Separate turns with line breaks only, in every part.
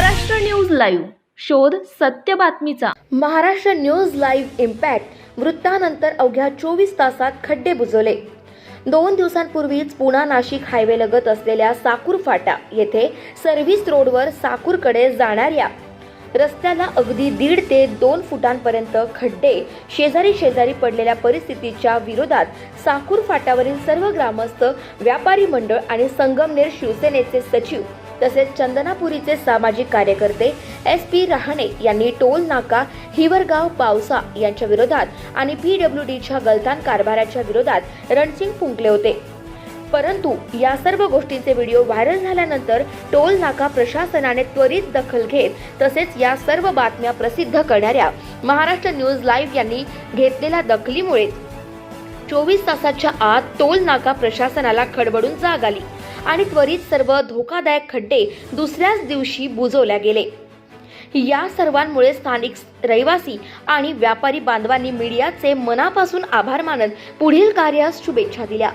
Maharashtra news live. शोध सत्य बातमीचा.
Maharashtra news live impact. वृत्तानंतर अवघ्या चोवीस तासात खड्डे बुजवले. दोन दिवसांपूर्वीच पुणा नाशिक हायवे लगत असलेल्या साकूर फाटा येथे सर्व्हिस रोडवर साकूरकडे जाणाऱ्या रस्त्याला अगदी दीड ते दोन फुटांपर्यंत खड्डे शेजारी शेजारी पडलेल्या परिस्थितीच्या विरोधात साकूर फाट्यावरील सर्व ग्रामस्थ व्यापारी मंडळ आणि संगमनेर शिवसेनेचे सचिव तसेच चंदनापुरीचे सामाजिक कार्यकर्ते एस पी रहाणे यांनी टोल नाका हिवरगाव पावसा यांच्या विरोधात आणि पी डब्ल्यू डीच्या गलतान कारभाराच्या विरोधात रणसिंग फुंकले होते. परंतु या सर्व गोष्टींचे व्हिडिओ व्हायरल झाल्यानंतर टोल नाका प्रशासनाने त्वरित दखल घेत तसेच या सर्व बातम्या प्रसिद्ध करणाऱ्या महाराष्ट्र न्यूज लाईव्ह यांनी घेतलेल्या दखलीमुळे चोवीस तासाच्या आत टोल नाका प्रशासनाला खडबडून जाग आली. आणि त्वरित सर्व धोकादायक खड्डे दुसऱ्याच दिवशी बुजवल्या गेले. या सर्वांमुळे स्थानिक रहिवासी आणि व्यापारी बांधवांनी मीडियाचे मनापासून आभार मानत पुढील कार्यास शुभेच्छा दिल्या.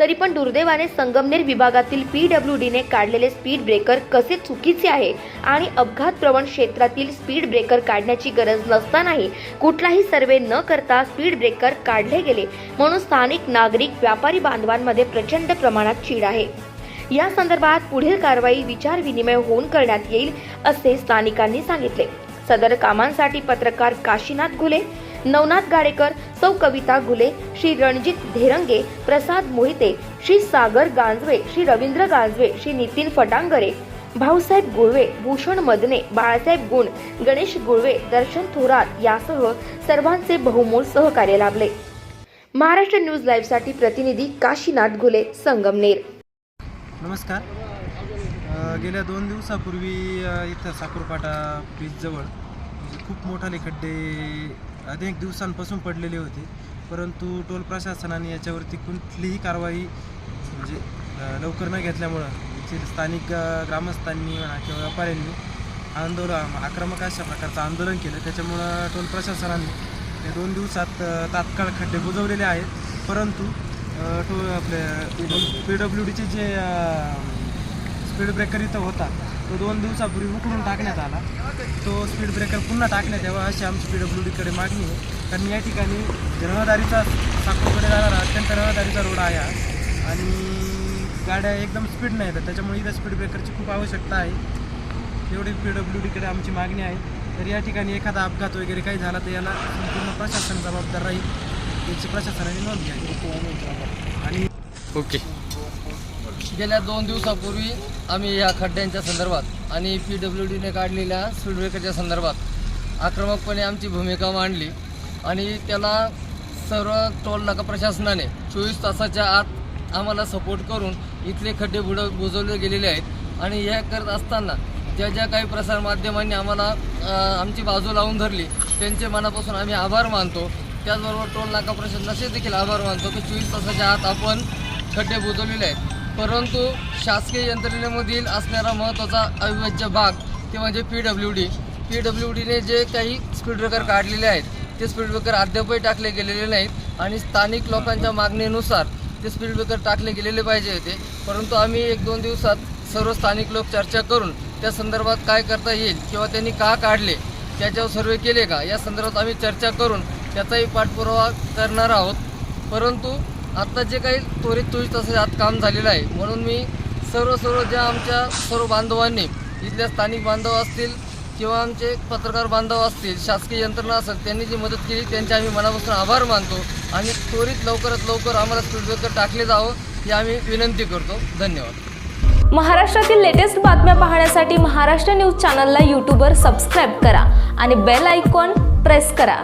तरी पण दुर्दैवाने संगमनेर विभागातील पी डब्ल्यू डीने काढलेले स्पीड ब्रेकर कसे चुकीचे आहे आणि अपघात प्रवण क्षेत्रातील स्पीड ब्रेकर काढण्याची गरज नसतानाही कुठलाही सर्वे न करता स्पीड ब्रेकर काढले गेले म्हणून स्थानिक नागरिक व्यापारी बांधवांमध्ये प्रचंड प्रमाणात चीड आहे. या संदर्भात पुढील कारवाई विचार विनिमय होऊन करण्यात येईल असे स्थानिकांनी सांगितले. सदर कामांसाठी पत्रकार काशीनाथ घुले नवनाथ गाडेकर सौ कविता घुले श्री रणजित धेरंगे प्रसाद मोहिते श्री सागर गांजवे श्री रवींद्र गांजवे श्री नितीन फटांगरे भाऊसाहेब गुळवे भूषण मदने बाळासाहेब गुण गणेश गुळवे दर्शन थोरात यासह सर्वांचे बहुमोल सहकार्य लाभले. महाराष्ट्र न्यूज लाईव्हसाठी प्रतिनिधी काशीनाथ घुले संगमनेर.
नमस्कार. गेल्या दोन दिवसापूर्वी इथं साखरपाटा बीचजवळ म्हणजे खूप मोठाले खड्डे अनेक दिवसांपासून पडलेले होते. परंतु टोल प्रशासनाने याच्यावरती कुठलीही कारवाई म्हणजे लवकर न घेतल्यामुळं येथील स्थानिक ग्रामस्थांनी म्हणा किंवा व्यापाऱ्यांनी आंदोलन आक्रमक अशा प्रकारचं आंदोलन केलं. त्याच्यामुळं टोल प्रशासनाने या दोन दिवसात तात्काळ खड्डे बुजवलेले आहेत. परंतु टो आपले पी डब्ल्यू डीचे जे स्पीड ब्रेकर इथं होता तो दोन दिवसापूर्वी उकडून टाकण्यात आला. तो स्पीड ब्रेकर पुन्हा टाकण्यात यावा अशी आमची पी डब्ल्यू डीकडे मागणी आहे. कारण या ठिकाणी रहदारीचा साखरकडे जाणारा अत्यंत रहदारीचा रोड आहे आणि गाड्या एकदम स्पीड नाही येतात त्याच्यामुळे इथं स्पीड ब्रेकरची खूप आवश्यकता आहे. एवढी पी डब्ल्यू डीकडे आमची मागणी आहे. तर या ठिकाणी एखादा अपघात वगैरे काही झाला तर याला संपूर्ण प्रशासन जबाबदार राहील. याची प्रशासनाने नोंद घ्यावी. आणि
ओके.
गेल्या दोन दिवसापूर्वी आम्ही या खड्ड्यांच्या संदर्भात आणि पी डब्ल्यू डीने काढलेल्या स्पीड ब्रेकरच्या संदर्भात आक्रमकपणे आमची भूमिका मांडली आणि त्याला सर्व टोल नाका प्रशासनाने चोवीस तासाच्या आत आम्हाला सपोर्ट करून इथले खड्डे बुड बुजवले गेलेले आहेत. आणि हे करत असताना ज्या ज्या काही प्रसारमाध्यमांनी आम्हाला आमची बाजू लावून धरली त्यांचे मनापासून आम्ही आभार मानतो. त्याचबरोबर टोल नाका प्रशासनाचे देखील आभार मानतो की चोवीस तासाच्या आत आपण खड्डे बुजवलेले आहेत. परंतु शासकीय यंत्रणेमधील असणारा महत्त्वाचा अविभाज्य भाग ते म्हणजे P W D P W डीने जे काही स्पीड ब्रेकर काढलेले आहेत ते स्पीड ब्रेकर अद्यापही टाकले गेलेले नाहीत आणि स्थानिक लोकांच्या मागणीनुसार ते स्पीड ब्रेकर टाकले गेलेले पाहिजे होते. परंतु आम्ही एक दोन दिवसात सर्व स्थानिक लोक चर्चा करून त्या संदर्भात काय करता येईल किंवा त्यांनी का काढले त्याच्यावर सर्वे केले का या संदर्भात आम्ही चर्चा करून त्याचाही पाठपुरावा करणार आहोत. परंतु आत्ता जे काही त्वरित चोवीस तासाच्या आत काम झालेलं आहे. म्हणून मी सर्व सर्व ज्या आमच्या सर्व बांधवांनी इथल्या स्थानिक बांधव असतील किंवा आमचे पत्रकार बांधव असतील शासकीय यंत्रणा असेल त्यांनी जी मदत केली त्यांचे आम्ही मनापासून आभार मानतो आणि त्वरित लवकरात लवकर आम्हाला स्पीड ब्रेकर टाकले जावं ही आम्ही विनंती करतो. धन्यवाद.
महाराष्ट्रातील लेटेस्ट बातम्या पाहण्यासाठी महाराष्ट्र न्यूज चॅनलला यूट्यूबवर सबस्क्राईब करा आणि बेल आयकॉन प्रेस करा.